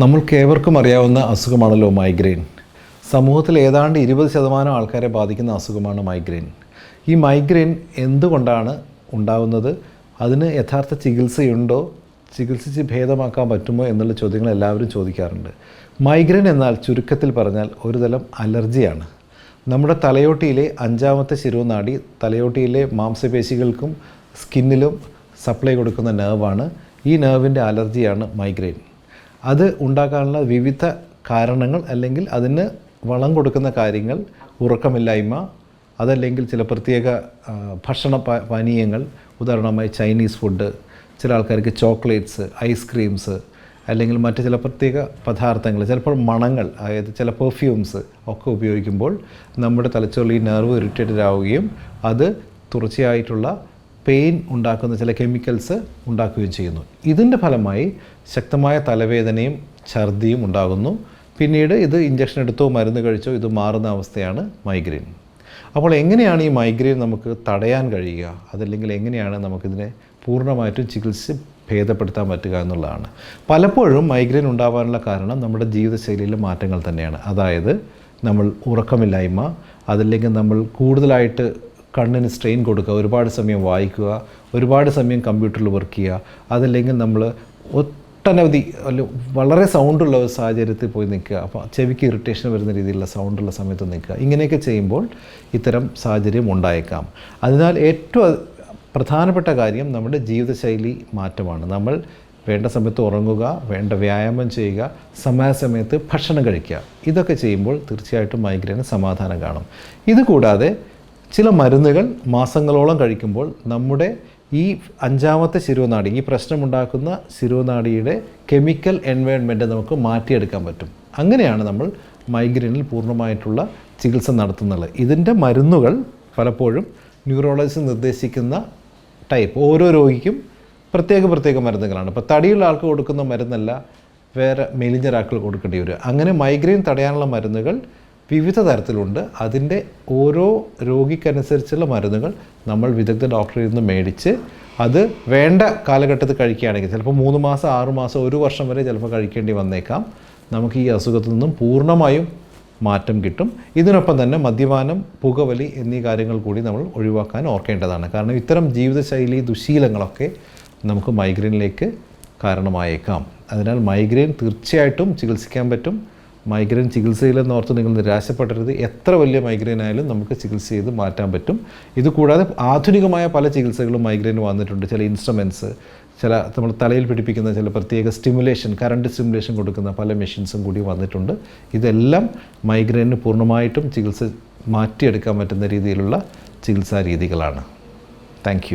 നമ്മൾക്കേവർക്കും അറിയാവുന്ന അസുഖമാണല്ലോ മൈഗ്രെയിൻ സമൂഹത്തിൽ ഏതാണ്ട് ഇരുപത് ശതമാനം ആൾക്കാരെ ബാധിക്കുന്ന അസുഖമാണ് മൈഗ്രെയിൻ ഈ മൈഗ്രെയിൻ എന്തുകൊണ്ടാണ് ഉണ്ടാകുന്നത് അതിന് യഥാർത്ഥ ചികിത്സയുണ്ടോ? ചികിത്സിച്ച് ഭേദമാക്കാൻ പറ്റുമോ എന്നുള്ള ചോദ്യങ്ങൾ എല്ലാവരും ചോദിക്കാറുണ്ട്. മൈഗ്രെയിൻ എന്നാൽ ചുരുക്കത്തിൽ പറഞ്ഞാൽ ഒരുതരം അലർജിയാണ്. നമ്മുടെ തലയോട്ടിയിലെ അഞ്ചാമത്തെ ശിരോനാഡി തലയോട്ടിയിലെ മാംസപേശികൾക്കും സ്കിന്നിലും സപ്ലൈ കൊടുക്കുന്ന നേർവാണ് ഈ നേർവിന്റെ അലർജിയാണ് മൈഗ്രെയിൻ അത് ഉണ്ടാക്കാനുള്ള വിവിധ കാരണങ്ങൾ അല്ലെങ്കിൽ അതിന് വളം കൊടുക്കുന്ന കാര്യങ്ങൾ ഉറക്കമില്ലായ്മ അതല്ലെങ്കിൽ ചില പ്രത്യേക ഭക്ഷണ പാനീയങ്ങൾ ഉദാഹരണമായി ചൈനീസ് ഫുഡ് ചില ആൾക്കാർക്ക് ചോക്ലേറ്റ്സ് ഐസ്ക്രീംസ് അല്ലെങ്കിൽ മറ്റ് ചില പ്രത്യേക പദാർത്ഥങ്ങൾ ചിലപ്പോൾ മണങ്ങൾ അതായത് ചില പെർഫ്യൂംസ് ഒക്കെ ഉപയോഗിക്കുമ്പോൾ നമ്മുടെ തലച്ചോറിൽ ഈ നെർവ് ഇറിറ്റേറ്റഡ് ആവുകയും അത് തുടർച്ചയായിട്ടുള്ള പെയിൻ ഉണ്ടാക്കുന്ന ചില കെമിക്കൽസ് ഉണ്ടാക്കുകയും ചെയ്യുന്നു. ഇതിന്റെ ഫലമായി ശക്തമായ തലവേദനയും ഛർദിയും ഉണ്ടാകുന്നു. പിന്നീട് ഇത് ഇഞ്ചക്ഷൻ എടുത്തോ മരുന്ന് കഴിച്ചോ ഇത് മാറുന്ന അവസ്ഥയാണ് മൈഗ്രെയിൻ അപ്പോൾ എങ്ങനെയാണ് ഈ മൈഗ്രെയിൻ നമുക്ക് തടയാൻ കഴിയുക? അതല്ലെങ്കിൽ എങ്ങനെയാണ് നമുക്കിതിനെ പൂർണമായിട്ടും ചികിത്സ ഭേദപ്പെടുത്താൻ പറ്റുക എന്നുള്ളതാണ്. പലപ്പോഴും മൈഗ്രെയിൻ ഉണ്ടാവാനുള്ള കാരണം നമ്മുടെ ജീവിതശൈലിയിലെ മാറ്റങ്ങൾ തന്നെയാണ്. അതായത് നമ്മൾ ഉറക്കമില്ലായ്മ അതല്ലെങ്കിൽ നമ്മൾ കൂടുതലായിട്ട് കണ്ണിന് സ്ട്രെയിൻ കൊടുക്കുക ഒരുപാട് സമയം വായിക്കുക ഒരുപാട് സമയം കമ്പ്യൂട്ടറിൽ വർക്ക് ചെയ്യുക അതല്ലെങ്കിൽ നമ്മൾ ഒട്ടനവധി അല്ല വളരെ സൗണ്ടുള്ള ഒരു സാഹചര്യത്തിൽ പോയി നിൽക്കുക. അപ്പോൾ ചെവിക്ക് ഇറിറ്റേഷൻ വരുന്ന രീതിയിലുള്ള സൗണ്ടുള്ള സമയത്ത് നിൽക്കുക. ഇങ്ങനെയൊക്കെ ചെയ്യുമ്പോൾ ഇത്തരം സാഹചര്യം ഉണ്ടായേക്കാം. അതിനാൽ ഏറ്റവും പ്രധാനപ്പെട്ട കാര്യം നമ്മുടെ ജീവിതശൈലി മാറ്റമാണ്. നമ്മൾ വേണ്ട സമയത്ത് ഉറങ്ങുക വേണ്ട വ്യായാമം ചെയ്യുക സമയാസമയത്ത് ഭക്ഷണം കഴിക്കുക. ഇതൊക്കെ ചെയ്യുമ്പോൾ തീർച്ചയായിട്ടും മൈഗ്രെയിന് സമാധാനം കാണും. ഇതുകൂടാതെ ചില മരുന്നുകൾ മാസങ്ങളോളം കഴിക്കുമ്പോൾ നമ്മുടെ ഈ അഞ്ചാമത്തെ ശിരുവനാടി ഈ പ്രശ്നമുണ്ടാക്കുന്ന ശിരുവനാടിയുടെ കെമിക്കൽ എൻവയോൺമെന്റ് നമുക്ക് മാറ്റിയെടുക്കാൻ പറ്റും. അങ്ങനെയാണ് നമ്മൾ മൈഗ്രെയിനിൽ പൂർണമായിട്ടുള്ള ചികിത്സ നടത്തുന്നത്. ഇതിന്റെ മരുന്നുകൾ പലപ്പോഴും ന്യൂറോളജിസ്റ്റ് നിർദ്ദേശിക്കുന്ന ടൈപ്പ്. ഓരോ രോഗിക്കും പ്രത്യേക പ്രത്യേക മരുന്നുകളാണ്. ഇപ്പോൾ തടിയുള്ള ആൾക്ക് കൊടുക്കുന്ന മരുന്നല്ല വേറെ മെലിഞ്ഞ ഒരാൾക്ക് കൊടുക്കേണ്ടി വരും. അങ്ങനെ മൈഗ്രെയിൻ തടയാനുള്ള മരുന്നുകൾ വിവിധ തരത്തിലുണ്ട്. അതിന്റെ ഓരോ രോഗിക്കനുസരിച്ചുള്ള മരുന്നുകൾ നമ്മൾ വിദഗ്ധ ഡോക്ടറിൽ നിന്ന് മേടിച്ച് അത് വേണ്ട കാലഘട്ടത്തിൽ കഴിക്കുകയാണെങ്കിൽ ചിലപ്പോൾ മൂന്ന് മാസം ആറ് മാസം ഒരു വർഷം വരെ ചിലപ്പോൾ കഴിക്കേണ്ടി വന്നേക്കാം. നമുക്ക് ഈ അസുഖത്തിൽ നിന്നും പൂർണമായും മാറ്റം കിട്ടും. ഇതിനൊപ്പം തന്നെ മദ്യപാനം പുകവലി എന്നീ കാര്യങ്ങൾ കൂടി നമ്മൾ ഒഴിവാക്കാൻ ഓർക്കേണ്ടതാണ്. കാരണം ഇത്തരം ജീവിതശൈലി ദുശീലങ്ങളൊക്കെ നമുക്ക് മൈഗ്രെയിനിലേക്ക് കാരണമായേക്കാം. അതിനാൽ മൈഗ്രെയിൻ തീർച്ചയായിട്ടും ചികിത്സിക്കാൻ പറ്റും. മൈഗ്രെയിൻ ചികിത്സയിലെന്ന് ഓർത്ത് നിങ്ങൾ നിരാശപ്പെടരുത്. എത്ര വലിയ മൈഗ്രെയിൻ ആയാലും നമുക്ക് ചികിത്സ ചെയ്ത് മാറ്റാൻ പറ്റും. ഇത് കൂടാതെ ആധുനികമായ പല ചികിത്സകളും മൈഗ്രെയിൻ വന്നിട്ടുണ്ട്. ചില ഇൻസ്ട്രുമെന്റ്സ് ചില നമ്മൾ തലയിൽ പിടിപ്പിക്കുന്ന ചില പ്രത്യേക സ്റ്റിമുലേഷൻ കറണ്ട് സ്റ്റിമുലേഷൻ കൊടുക്കുന്ന പല മെഷീൻസും കൂടി വന്നിട്ടുണ്ട്. ഇതെല്ലാം മൈഗ്രെയിന് പൂർണമായിട്ടും ചികിത്സ മാറ്റിയെടുക്കാൻ പറ്റുന്ന രീതിയിലുള്ള ചികിത്സാ രീതികളാണ്. താങ്ക്